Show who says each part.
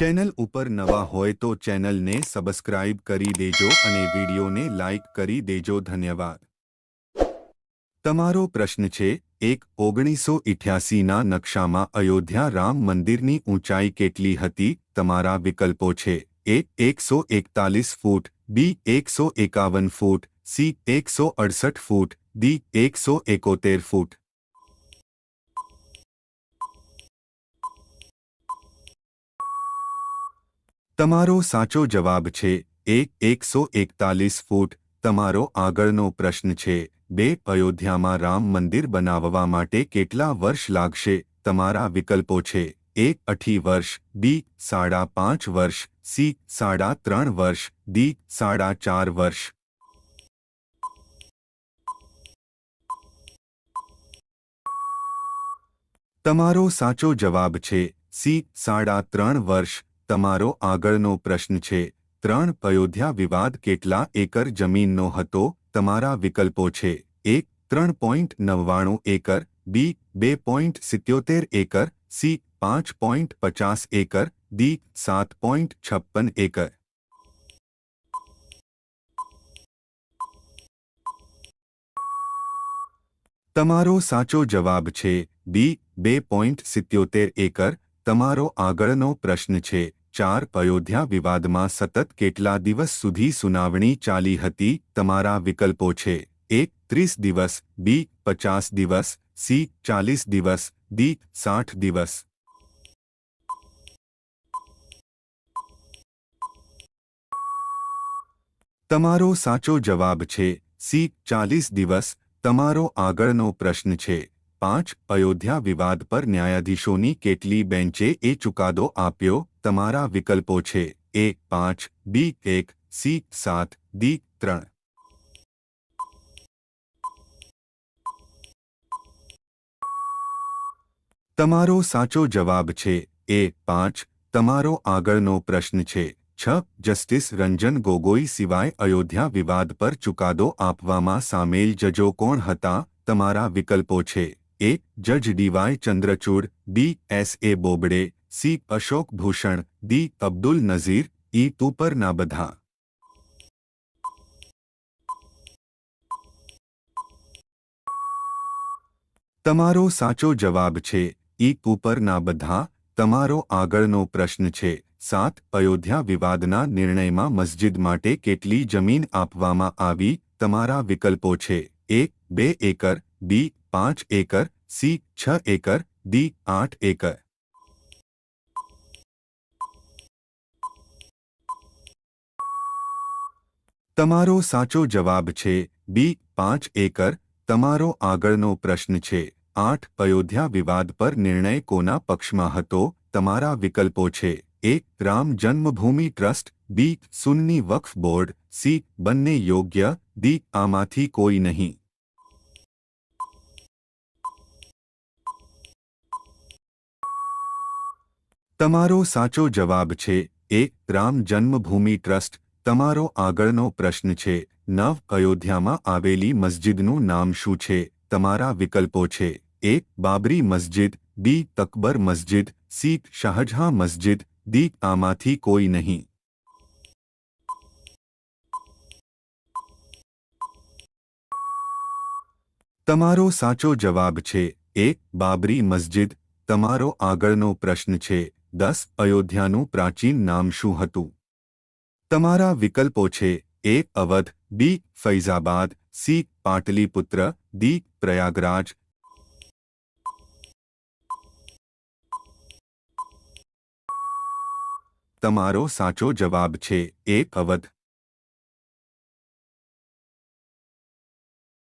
Speaker 1: Channel ઉપર નવા હોય તો ચેનલને સબસ્ક્રાઇબ કરી દેજો અને વિડીયોને લાઇક કરી દેજો. ધન્યવાદ. તમારો પ્રશ્ન છે, એક ઓગણીસો ઇઠ્યાસીના નકશામાં અયોધ્યા રામ મંદિરની ઊંચાઈ કેટલી હતી? તમારા વિકલ્પો છે, એ એકસો એકતાલીસ ફૂટ, બી એકસો એકાવન ફૂટ, સી એકસો અડસઠ ફૂટ, ડી એકસો એકોતેર ફૂટ. તમારો સાચો જવાબ છે એક એકસો એકતાલીસ ફૂટ, તમારો આગળનો પ્રશ્ન છે, બે અયોધ્યામાં રામ મંદિર બનાવવા માટે કેટલા વર્ષ લાગશે, તમારા વિકલ્પો છે એક અઠી વર્ષ, બી સાડા પાંચ વર્ષ, સી સાડા ત્રણ વર્ષ, ડી સાડા ચાર વર્ષ. તમારો સાચો જવાબ છે, સી સાડા ત્રણ વર્ષ તમારો આગળનો પ્રશ્ન છે. ત્રણ અયોધ્યા વિવાદ કેટલા એકર જમીનનો હતો? તમારા વિકલ્પો છે. એક, ત્રણ પોઈન્ટ નવ્વાણું એકર. બી, બે પોઈન્ટ સિત્યોતેર એકર. સી, પાંચ પોઈન્ટ પચાસ એકર. ડી, સાત પોઈન્ટ છપ્પન એકર. તમારો સાચો જવાબ છે. બી, બે પોઈન્ટ સિત્યોતેર એકર. તમારો આગળનો પ્રશ્ન છે. ચાર અયોધ્યા વિવાદમાં સતત કેટલા દિવસ સુધી સુનાવણી ચાલી હતી તમારા વિકલ્પો છે. એક, ત્રીસ દિવસ, બી, પચાસ દિવસ, સી, ચાલીસ દિવસ, ડી, સાઠ દિવસ. તમારો સાચો જવાબ છે. સી, ચાલીસ દિવસ, તમારો આગળનો પ્રશ્ન છે. પાંચ અયોધ્યા વિવાદ પર ન્યાયાધીશોની કેટલી બેન્ચે એ ચુકાદો આપ્યો? તમારા વિકલ્પો છે એ પાંચ, બી એક, સી સાત, ડી ત્રણ. તમારો સાચો જવાબ છે એ પાંચ, તમારો આગળનો પ્રશ્ન છે છ, જસ્ટિસ રંજન ગોગોઈ સિવાય અયોધ્યા વિવાદ પર ચુકાદો આપવામાં સામેલ જજો કોણ હતા? તમારા વિકલ્પો છે એ જજ D Y Chandrachud D S A Bobde, C Ashok Bhushan, D Abdul Nazeer, E તુપરના બધા. તમારો સાચો જવાબ છે, ઈ કૂપરના બધા, તમારો આગળનો પ્રશ્ન છે, સાત અયોધ્યા વિવાદના નિર્ણયમાં મસ્જિદ માટે કેટલી જમીન આપવામાં આવી, તમારા વિકલ્પો છે, એક, બે એકર, બી પાંચ એકર સી છ એકર ડી આઠ એકર તમારો સાચો જવાબ છે બી પાંચ એકર તમારો આગળનો પ્રશ્ન છે આઠ અયોધ્યા વિવાદ પર નિર્ણય કોના પક્ષમાં હતો તમારા વિકલ્પો છે એક Ram Janmabhoomi trust B Sunni Waqf board C બંને યોગ્ય ડી આમાંથી કોઈ નહીં તમારો સાચો જવાબ છે, એક રામ જન્મભૂમિ ટ્રસ્ટ, તમારો આગળનો પ્રશ્ન છે, નવ અયોધ્યામાં આવેલી મસ્જિદનું નામ શું છે, તમારા વિકલ્પો છે એક બાબરી મસ્જિદ, બી તકબર મસ્જિદ, સી શાહજહાં મસ્જિદ દી આમાંથી કોઈ નહીં. તમારો સાચો જવાબ છે, એક બાબરી મસ્જિદ, તમારો આગળનો પ્રશ્ન છે દસ અયોધ્યાનું પ્રાચીન નામ શું હતું? તમારા વિકલ્પો છે A Awadh, B Faizabad, C Pataliputra D Prayagraj. તમારો સાચો જવાબ છે એક અવધ.